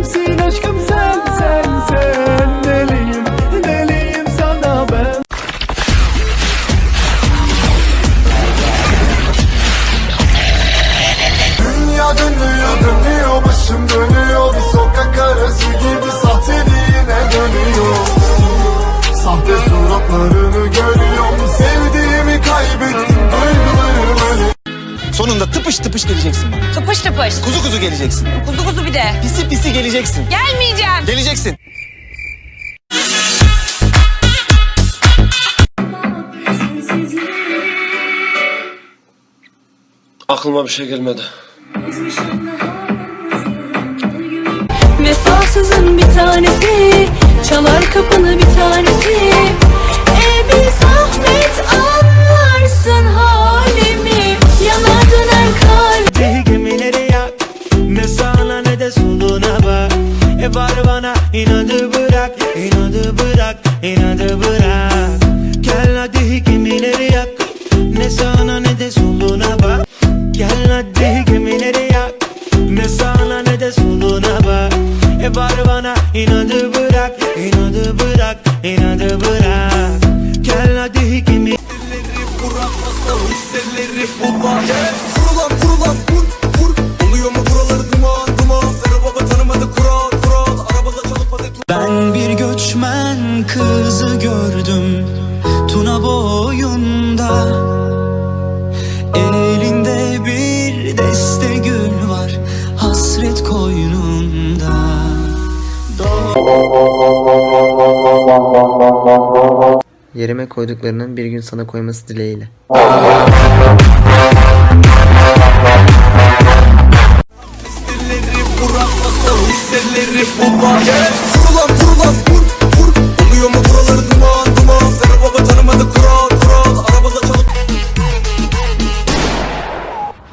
Benimsin aşkım sen sen sen Sonunda tıpış tıpış geleceksin bana. Tıpış tıpış. Kuzu kuzu geleceksin. Kuzu kuzu bir de. Pisi pisi geleceksin. Gelmeyeceğim. Geleceksin. Aklıma bir şey gelmedi. Vefasızın bir tanesi Çalar kapını bir tanesi E var bana. İnadı bırak inadı bırak inadı bırak. Gel hadi gemileri yak. Ne sağına ne de soluna bak. Gel hadi gemileri yak. Ne sağına ne de soluna bak. E var bana inadı bırak inadı bırak inadı bırak. Gel hadi gemi Kurulan kurulan kızı gördüm Tuna boyunda. Elinde bir deste gül var Hasret koynunda. Yerime koyduklarının bir gün sana koyması dileğiyle. Kurulan kurulan vur vur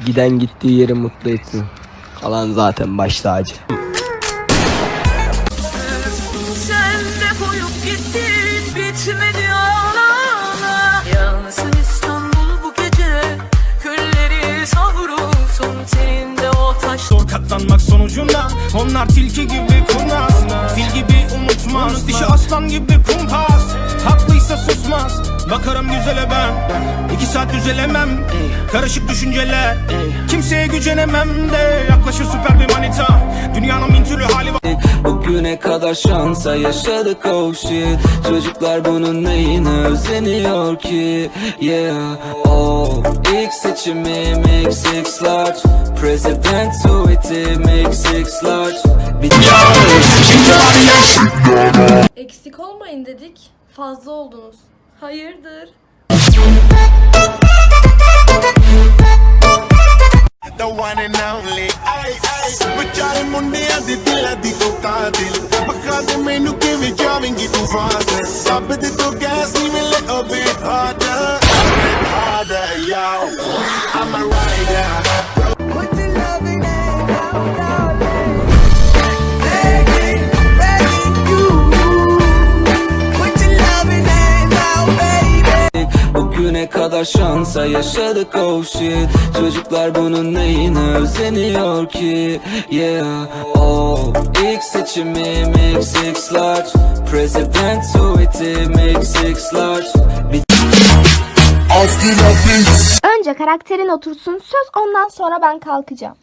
Giden gittiği yeri mutlu etsin. Kalan zaten baş tacı. Sen de koyup gittin bitmedi ağlama. Yansın İstanbul bu gece Külleri savrulsun. Senin de o taş Zor katlanmak sonucunda Onlar tilki gibi kurnaz. Fil gibi unutmaz. Dişi aslan gibi susmaz Bakarım güzele ben. İki saat düzelemem. Karışık düşünceler. Kimseye gücenemem de. Yaklaşır süper bir manita. Dünyanın bin türlü hali var. Bugüne kadar şansa yaşadık oh shit. Çocuklar bunun neyine özeniyor ki? Yeah. Oh ilk seçimim XX large. President tweeti XX large. Bir Eksik olmayın dedik. Fazla oldunuz Hayırdır? The one and only. Kadar şansa yaşadık oh shit Çocuklar bunun neyine özeniyor ki Yeah oh ilk seçimim XX large President tweetim XX large Bir Önce karakterin otursun söz ondan sonra ben kalkacağım.